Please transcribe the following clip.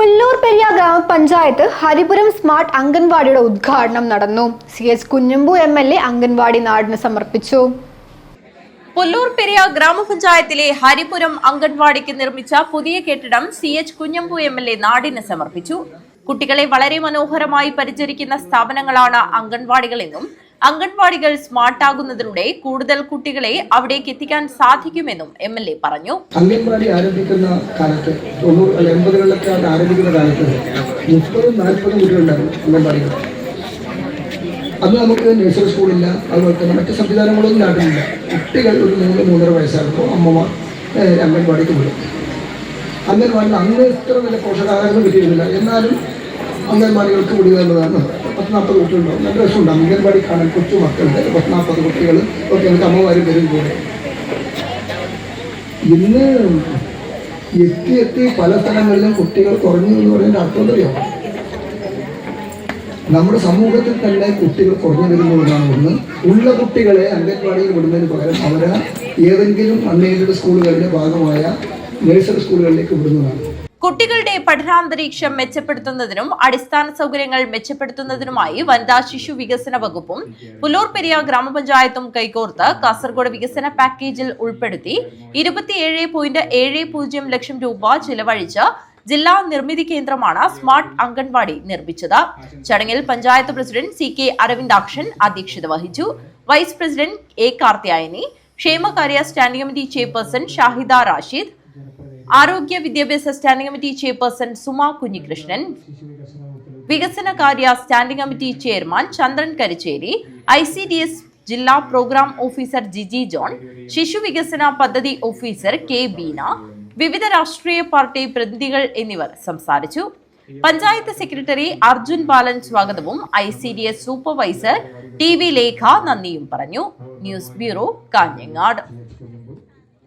പുല്ലൂർ പെരിയ ഗ്രാമപഞ്ചായത്ത് ഹരിപുരം സ്മാർട്ട് അംഗൻവാടിയുടെ ഉദ്ഘാടനം നടന്നു. C S Kunhambu M L A anganwadi നാടിന് സമർപ്പിച്ചു. പുല്ലൂർ പെരിയ ഗ്രാമപഞ്ചായത്തിലെ ഹരിപുരം അംഗൻവാടിക്ക് നിർമ്മിച്ച പുതിയ കെട്ടിടം C H Kunhambu M L A നാടിന് സമർപ്പിച്ചു. കുട്ടികളെ വളരെ മനോഹരമായി പരിചരിക്കുന്ന സ്ഥാപനങ്ങളാണ് അംഗൻവാടികളെന്നും അംഗൻവാടികൾ സ്മാർട്ട് ആകുന്നതിലൂടെ കൂടുതൽ കുട്ടികളെ അവിടേക്ക് എത്തിക്കാൻ സാധിക്കുമെന്നും എം എൽ എ പറഞ്ഞു. അംഗൻവാടി ആരംഭിക്കുന്ന കാലത്ത് തൊണ്ണൂറ് എൺപതുകളിലൊക്കെ ആരംഭിക്കുന്ന കാലത്ത് മുപ്പതും നാൽപ്പതും കുട്ടികളുണ്ടായിരുന്നു അംഗൻവാടികൾ അന്ന് നമുക്ക് നഴ്സറി സ്കൂളില്ല അതുപോലെ തന്നെ മറ്റ് സംവിധാനങ്ങളൊന്നും നാട്ടിലില്ല കുട്ടികൾ ഒരു മൂന്ന് മൂന്നര വയസ്സാകുമ്പോൾ അമ്മമാർ അംഗൻവാടിക്ക് വിടും. അംഗൻവാടിയിൽ അന്ന് ഇത്ര നല്ല പോഷകാഹാരങ്ങൾ കിട്ടിയിരുന്നില്ല. എന്നാലും അംഗൻവാടികൾക്ക് കൂടി വേണ്ടതാണ് പത്ത് നാൽപ്പത് കുട്ടികളുണ്ടാവും. നല്ല രസമുണ്ട് അംഗൻവാടി കാണാൻ കൊച്ചു മക്കളുടെ പത്ത് നാൽപ്പത് കുട്ടികൾ. ഒക്കെ എനിക്ക് അമ്മമാരും വരും കൂടെ. ഇന്ന് എത്തി എത്തി പല സ്ഥലങ്ങളിലും കുട്ടികൾ കുറഞ്ഞു എന്ന് പറയുന്നതിന്റെ അർത്ഥം എന്തറിയോ നമ്മുടെ സമൂഹത്തിൽ തന്നെ കുട്ടികൾ കുറഞ്ഞു വരുന്നതാണ് ഒന്ന്. ഉള്ള കുട്ടികളെ അംഗൻവാടിയിൽ വിടുന്നതിന് പകരം അവരെ ഏതെങ്കിലും അൺഎയ്ഡഡ് സ്കൂളുകളുടെ ഭാഗമായ നഴ്സറി സ്കൂളുകളിലേക്ക് വിടുന്നതാണ്. കുട്ടികളുടെ പഠനാന്തരീക്ഷം മെച്ചപ്പെടുത്തുന്നതിനും അടിസ്ഥാന സൗകര്യങ്ങൾ മെച്ചപ്പെടുത്തുന്നതിനുമായി വനിതാ ശിശു വികസന വകുപ്പും പുല്ലൂർ പെരിയ ഗ്രാമപഞ്ചായത്തും കൈകോർത്ത് കാസർഗോഡ് വികസന പാക്കേജിൽ ഉൾപ്പെടുത്തി ഇരുപത്തിയേഴ് പോയിന്റ് ഏഴ് പൂജ്യം ലക്ഷം രൂപ ചിലവഴിച്ച് ജില്ലാ നിർമ്മിതി കേന്ദ്രമാണ് സ്മാർട്ട് അംഗൻവാടി നിർമ്മിച്ചത്. ചടങ്ങിൽ panchayat president C K Aravindakshan അധ്യക്ഷത വഹിച്ചു. വൈസ് പ്രസിഡന്റ് എ കാർത്തിയായനി ക്ഷേമകാര്യ standing committee chairperson Shahida Rashid ആരോഗ്യ വിദ്യാഭ്യാസ standing committee chairperson Suma Kunhikrishnan വികസന കാര്യ standing committee chairman Chandran Karicheri I C D S ജില്ലാ പ്രോഗ്രാം ഓഫീസർ ജിജി ജോൺ ശിശു വികസന പദ്ധതി ഓഫീസർ കെ ബീന വിവിധ രാഷ്ട്രീയ പാർട്ടി പ്രതിനിധികൾ എന്നിവർ സംസാരിച്ചു. പഞ്ചായത്ത് സെക്രട്ടറി അർജുൻ ബാലൻ സ്വാഗതവും I C D S supervisor T V Lekha നന്ദിയും പറഞ്ഞു. News bureau Kanhangad.